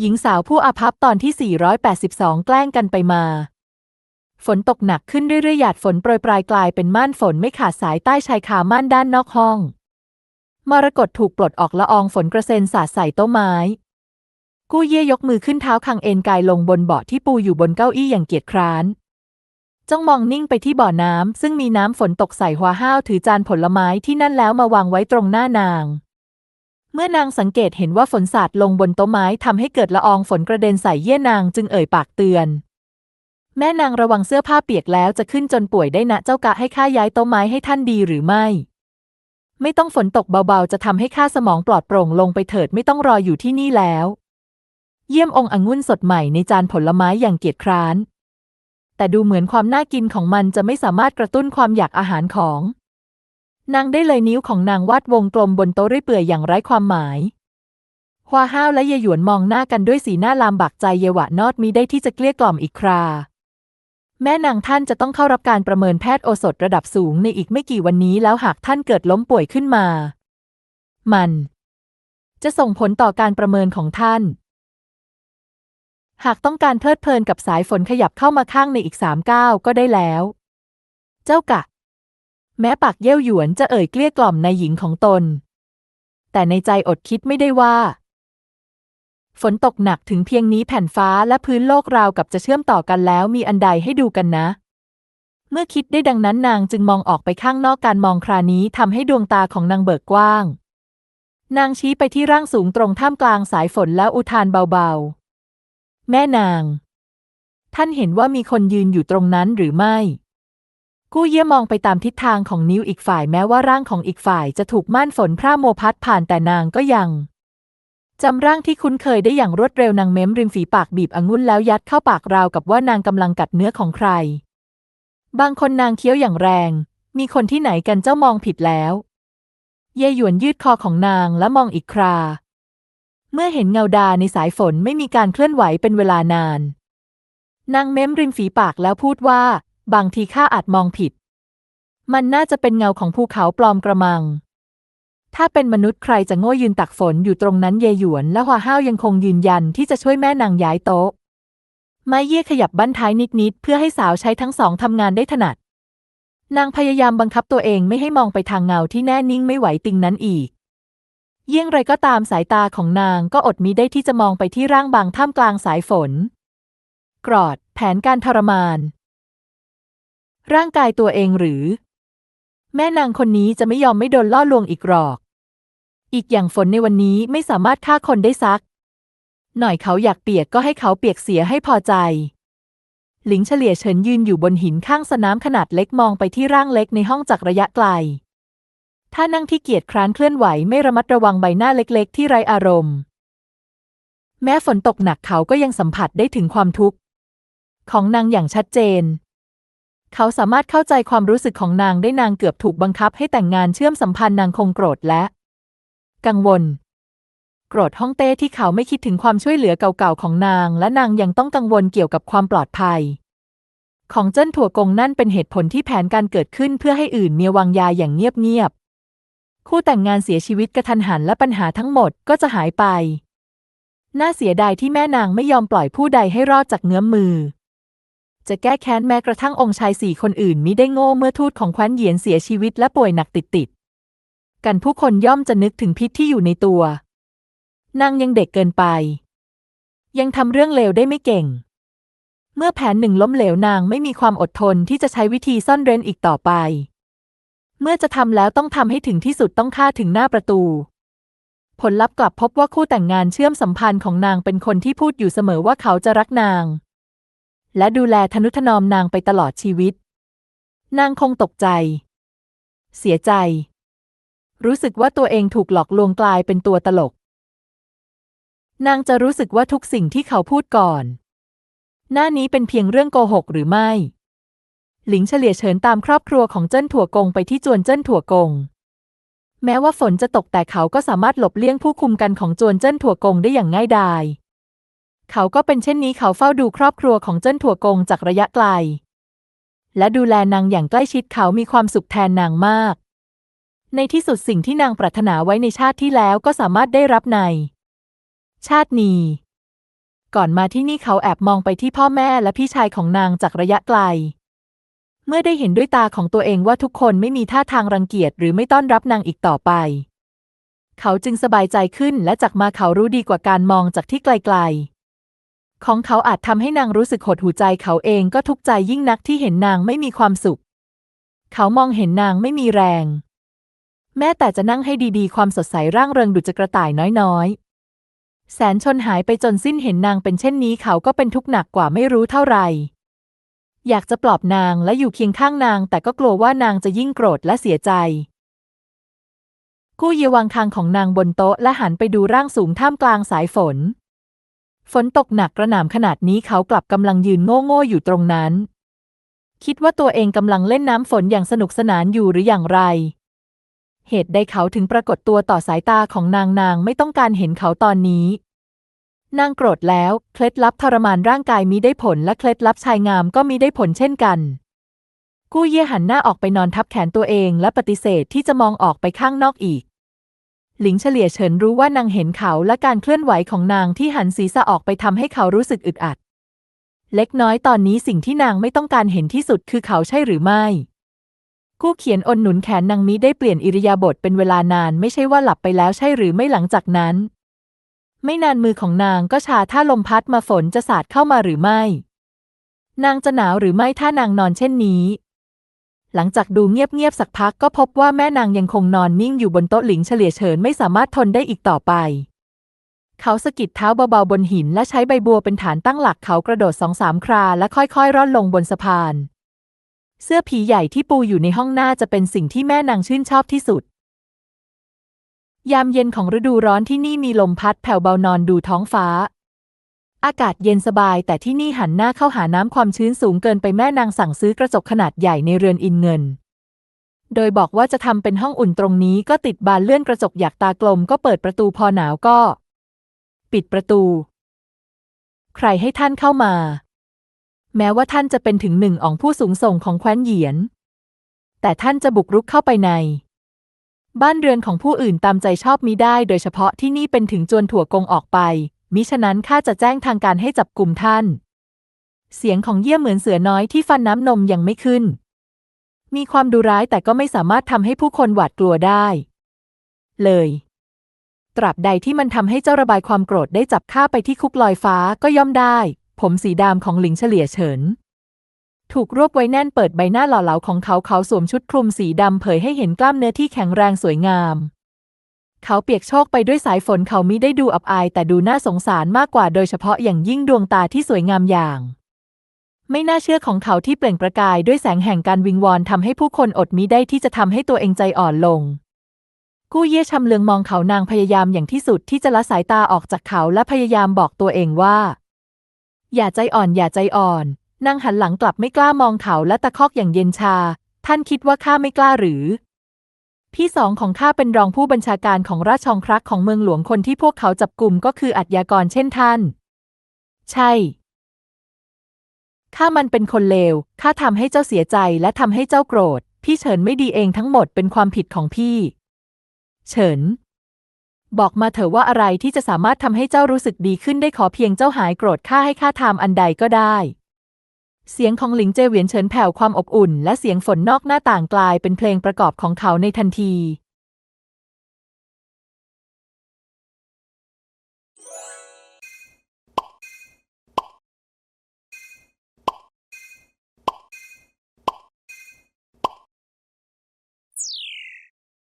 หญิงสาวผู้อาภัพตอนที่ 482 แกล้งกันไปมา ฝนตกหนักขึ้นเรื่อยๆ หยาดฝนโปรยปลายกลายเป็นม่านฝนไม่ขาดสายใต้ชายคาม่านด้านนอกห้อง มรกตถูกปลดออกละอองฝนกระเซ็นสาดใส่โต๊ะไม้ กู้เย่ยกมือขึ้นเท้าคังเอนกายลงบนเบาะที่ปูอยู่บนเก้าอี้อย่างเกียจคร้าน จ้องมองนิ่งไปที่บ่อน้ำซึ่งมีน้ำฝนตกใส่หัวห้าวถือจานผลไม้ที่นั่นแล้วมาวางไว้ตรงหน้านาง เมื่อนางสังเกตเห็นว่าฝนสาดลงบนโต๊ะไม้ทำให้เกิดละอองฝนกระเด็นใส่เย่นางจึงเอ่ยปากเตือน แม่นางระวังเสื้อผ้าเปียกแล้วจะขึ้นจนป่วยได้นะเจ้ากะให้ข้าย้ายโต๊ะไม้ให้ท่านดีหรือไม่ ไม่ต้องฝนตกเบาๆ จะทำให้ข้าสมองปลอดโปร่งลงไปเถิดไม่ต้องรออยู่ที่นี่แล้ว เยี่ยมองค์องุ่นสดใหม่ในจานผลไม้อย่างเกียจคร้าน แต่ดูเหมือนความน่ากินของมันจะไม่สามารถกระตุ้นความอยากอาหารของ นางได้เลยนิ้วของนางวาดวงกลมบนโต๊ะเรื่อยเปื่อยอย่างไร้ความหมายฮวาห้าวและเยหยวนมองหน้ากันด้วยสีหน้าลามบักใจเยวะนอดมีได้ที่จะเกลี้ยกล่อมอีกครา แม่นางท่านจะต้องเข้ารับการประเมินแพทย์โอสถระดับสูงในอีกไม่กี่วันนี้แล้วหากท่านเกิดล้มป่วยขึ้นมา มัน จะส่งผลต่อการประเมินของท่าน หากต้องการเพลิดเพลินกับสายฝนขยับเข้ามาข้างในอีกสามก้าวก็ได้แล้ว เจ้ากะ แม้ปากเย่ยวหยวนจะเอ่ยเกลี้ยกล่อมในหญิงของตน แต่ในใจอดคิดไม่ได้ว่า ฝนตกหนักถึงเพียงนี้แผ่นฟ้าและพื้นโลกราวกับจะเชื่อมต่อกันแล้วมีอันใดให้ดูกันนะ เมื่อคิดได้ดังนั้นนางจึงมองออกไปข้างนอกการมองครานี้ทำให้ดวงตาของนางเบิกกว้าง นางชี้ไปที่ร่างสูงตรงท่ามกลางสายฝนแล้วอุทานเบาๆ แม่นาง ท่านเห็นว่ามีคนยืนอยู่ตรงนั้นหรือไม่ กู้เยี่ยมองไปตามทิศทางของนิ้วอีกฝ่ายแม้ว่าร่างของอีกฝ่ายจะถูกม่านฝนพร่าโมพัดผ่านแต่นางก็ยังจำร่างที่คุ้นเคยได้อย่างรวดเร็วนางเม้มริมฝีปากบีบองุ่นแล้วยัดเข้าปากราวกับว่านางกำลังกัดเนื้อของใคร บางคนนางเคี้ยวอย่างแรง มีคนที่ไหนกันเจ้ามองผิดแล้ว เย่หยวนยืดคอของนางและมองอีกครา เมื่อเห็นเงาดาในสายฝนไม่มีการเคลื่อนไหวเป็นเวลานาน นางเม้มริมฝีปากแล้วพูดว่า บางทีข้าอาจมองผิด มันน่าจะเป็นเงาของภูเขาปลอมกระมัง ถ้าเป็นมนุษย์ใครจะโง่ยืนตักฝนอยู่ตรงนั้นเยหยวน และหัวห้าวยังคงยืนยันที่จะช่วยแม่นางย้ายโต๊ะ ไม้เยี่ยขยับบั้นท้ายนิดๆเพื่อให้สาวใช้ทั้งสองทำงานได้ถนัด นางพยายามบังคับตัวเองไม่ให้มองไปทางเงาที่แน่นิ่งไม่ไหวติงนั้นอีกเยี่ยงไรก็ตามสายตาของนางก็อดมิได้ที่จะมองไปที่ร่างบางท่ามกลางสายฝน กรอด แผนการทรมาน ร่างกายตัวเองหรือ แม่นางคนนี้จะไม่ยอมไม่โดนล่อลวงอีกหรอก อีกอย่างฝนในวันนี้ไม่สามารถฆ่าคนได้ซัก หน่อยเขาอยากเปียกก็ให้เขาเปียกเสียให้พอใจ หลิงเฉลี่ยเฉินยืนอยู่บนหินข้างสนามขนาดเล็กมองไปที่ร่างเล็กในห้องจากระยะไกล ถ้านั่งที่เกียจคร้านเคลื่อนไหวไม่ระมัดระวังใบหน้าเล็ก ๆ ที่ไรอารมณ์ แม้ฝนตกหนักเขาก็ยังสัมผัสได้ถึงความทุกข์ของนางอย่างชัดเจน เขาสามารถเข้าใจความรู้สึกของนางได้นางเกือบถูกบังคับให้แต่งงานเชื่อมสัมพันธ์นางคงโกรธและ กังวล โกรธฮ่องเต้ที่เขาไม่คิดถึงความช่วยเหลือเก่าๆของนาง และนางยังต้องกังวลเกี่ยวกับความปลอดภัย ของเจิ้นถั่วกงนั่นเป็นเหตุผลที่แผนการเกิดขึ้นเพื่อให้อื่นเมียวางยาอย่างเงียบๆคู่แต่งงานเสียชีวิตกระทันหันและปัญหาทั้งหมดก็จะหายไป น่าเสียดายที่แม่นางไม่ยอมปล่อยผู้ใดให้รอดจากเงื้อมมือ จะแก้แค้นแม้กระทั่งองค์ชายสี่คนอื่นมิได้โง่เมื่อทูตของแคว้นเหยียนเสียชีวิตและป่วยหนักติดๆกันผู้คนย่อมจะนึกถึงพิษที่อยู่ในตัวนางยังเด็กเกินไป ยังทำเรื่องเลวได้ไม่เก่ง เมื่อแผนหนึ่งล้มเหลวนางไม่มีความอดทนที่จะใช้วิธีซ่อนเร้นอีกต่อไป เมื่อจะทำแล้วต้องทำให้ถึงที่สุดต้องฆ่าถึงหน้าประตู ผลลัพธ์กลับพบว่าคู่แต่งงานเชื่อมสัมพันธ์ของนางเป็นคนที่พูดอยู่เสมอว่าเขาจะรักนาง และดูแลทนุถนอมนางไปตลอดชีวิต นางคงตกใจ เสียใจ รู้สึกว่าตัวเองถูกหลอกลวงกลายเป็นตัวตลก นางจะรู้สึกว่าทุกสิ่งที่เขาพูดก่อน หน้านี้เป็นเพียงเรื่องโกหกหรือไม่ หลิงเฉลี่ยเฉินตามครอบครัวของเจิ้นถั่วกงไปที่จวนเจิ้นถั่วกง แม้ว่าฝนจะตกแต่เขาก็สามารถหลบเลี่ยงผู้คุมกันของจวนเจิ้นถั่วกงได้อย่างง่ายดาย เขาก็เป็นเช่นนี้เขาเฝ้าดูครอบครัวของเจิ้นถั่วกงจากระยะไกล และดูแลนางอย่างใกล้ชิดเขามีความสุขแทนนางมาก ในที่สุดสิ่งที่นางปรารถนาไว้ในชาติที่แล้วก็สามารถได้รับใน ชาตินี้ ก่อนมาที่นี่เขาแอบมองไปที่พ่อแม่และพี่ชายของนางจากระยะไกล เมื่อได้เห็นด้วยตาของตัวเองว่าทุกคนไม่มีท่าทางรังเกียจหรือไม่ต้อนรับนางอีกต่อไป เขาจึงสบายใจขึ้นและจากมาเขารู้ดีกว่าการมองจากที่ไกลๆ ของเขาอาจทำให้นางรู้สึกหดหูใจเขาเองก็ทุกข์ใจยิ่งนักที่เห็นนางไม่มีความสุข เขามองเห็นนางไม่มีแรง แม้แต่จะนั่งให้ดีๆ ความสดใสร่างเริงดุจะกระต่ายน้อยๆ แสนชนหายไปจนสิ้นเห็นนางเป็นเช่นนี้เขาก็เป็นทุกข์หนักกว่าไม่รู้เท่าไหร่อยากจะปลอบนางและอยู่เคียงข้างนาง แต่ก็กลัวว่านางจะยิ่งโกรธและเสียใจ กู้เยวางคางของนางบนโต๊ะและหันไปดูร่างสูงท่ามกลางสายฝน ฝนตกหนักกระหน่ำขนาดนี้เขากลับกำลังยืนโง่ๆอยู่ตรงนั้น คิดว่าตัวเองกำลังเล่นน้ำฝนอย่างสนุกสนานอยู่หรืออย่างไร เหตุใดเขาถึงปรากฏตัวต่อสายตาของนางนางไม่ต้องการเห็นเขาตอนนี้ นางโกรธแล้ว เคล็ดลับทรมานร่างกายมิได้ผลและเคล็ดลับชายงามก็มิได้ผลเช่นกัน กู้เย่หันหน้าออกไปนอนทับแขนตัวเองและปฏิเสธที่จะมองออกไปข้างนอกอีก หลิงเฉลี่ยเฉินรู้ว่านางเห็นเขาและการเคลื่อนไหวของนางที่หันศีรษะออกไปทำให้เขารู้สึกอึดอัด เล็กน้อยตอนนี้สิ่งที่นางไม่ต้องการเห็นที่สุดคือเขาใช่หรือไม่ กู้เขียนอนหนุนแขนนางมิได้เปลี่ยนอิริยาบถเป็นเวลานานไม่ใช่ว่าหลับไปแล้วใช่หรือไม่หลังจากนั้น ไม่นานมือของนางก็ชาถ้าลมพัดมาฝนจะสาดเข้ามาหรือไม่ นางจะหนาวหรือไม่ถ้านางนอนเช่นนี้ หลังจากดูเงียบๆสักพักก็พบว่าแม่นางยังคงนอนนิ่งอยู่บนโต๊ะหลิงเฉลี่ยเฉินไม่สามารถทนได้อีกต่อไป เขาสะกิดเท้าเบาๆบนหินและใช้ใบบัวเป็นฐานตั้งหลักเขากระโดดสองสามครา และค่อยๆร่อนลงบนสะพาน เสื้อผีใหญ่ที่ปูอยู่ในห้องหน้าจะเป็นสิ่งที่แม่นางชื่นชอบที่สุด ยามเย็นของฤดูร้อนที่นี่มีลมพัดแผ่วเบานอนดูท้องฟ้า อากาศเย็นสบายแต่ที่นี่หันหน้าเข้าหาน้ำความชื้นสูงเกินไปแม่นางสั่งซื้อกระจกขนาดใหญ่ในเรือนอินเงิน โดยบอกว่าจะทำเป็นห้องอุ่นตรงนี้ก็ติดบานเลื่อนกระจกอยากตากลมก็เปิดประตูพอหนาวก็ ปิดประตู ใครให้ท่านเข้ามา แม้ว่าท่านจะเป็นถึงหนึ่งองผู้สูงส่งของแคว้นเหยียน แต่ท่านจะบุกรุกเข้าไปใน บ้านเรือนของผู้อื่นตามใจชอบมิได้ โดยเฉพาะที่นี่เป็นถึงจวนถั่วกงออกไป มิฉะนั้นข้าจะแจ้งทางการให้จับกลุ่มท่าน เสียงของเยี่ยมเหมือนเสือน้อยที่ฟันน้ำนมยังไม่ขึ้น มีความดุร้ายแต่ก็ไม่สามารถทำให้ผู้คนหวาดกลัวได้ เลย ตราบใดที่มันทำให้เจ้าระบายความโกรธได้จับข้าไปที่คุกลอยฟ้าก็ย่อมได้ ผมสีดำของหลิงเฉลี่ยเฉินถูกรวบไว้แน่นเปิดใบหน้าหล่อเหลาของเขาเขาสวมชุดคลุมสีดำเผยให้เห็นกล้ามเนื้อที่แข็งแรงสวยงาม เขาเปียกโชกไปด้วยสายฝนเขามิได้ดูอับอายแต่ดูน่าสงสารมากกว่าโดยเฉพาะอย่างยิ่งดวงตาที่สวยงามอย่าง ไม่น่าเชื่อของเขาที่เปล่งประกายด้วยแสงแห่งการวิงวอนทำให้ผู้คนอดมิได้ที่จะทำให้ตัวเองใจอ่อนลง กู้เย่ชำเลืองมองเขานางพยายามอย่างที่สุดที่จะละสายตาออกจากเขาและพยายามบอกตัวเองว่า อย่าใจอ่อนอย่าใจอ่อนนางหันหลังกลับไม่กล้ามองเขาและตะคอกอย่างเย็นชา ท่านคิดว่าข้าไม่กล้าหรือ พี่สองของข้าเป็นรองผู้บัญชาการของราชองครักษ์ของเมืองหลวงคนที่พวกเขาจับกลุ่มก็คืออัจยากรเช่นท่าน ใช่ ข้ามันเป็นคนเลว ข้าทำให้เจ้าเสียใจและทำให้เจ้าโกรธ พี่เฉินไม่ดีเองทั้งหมดเป็นความผิดของพี่ เฉิน บอกมาเถอะว่าอะไรที่จะสามารถทำให้เจ้ารู้สึกดีขึ้นได้ขอเพียงเจ้าหายโกรธข้าให้ข้าทำอันใดก็ได้ เสียงของหลิงเจเหวียนเฉินแผ่วความอบอุ่น และเสียงฝนนอกหน้าต่างกลายเป็นเพลงประกอบของเขาในทันที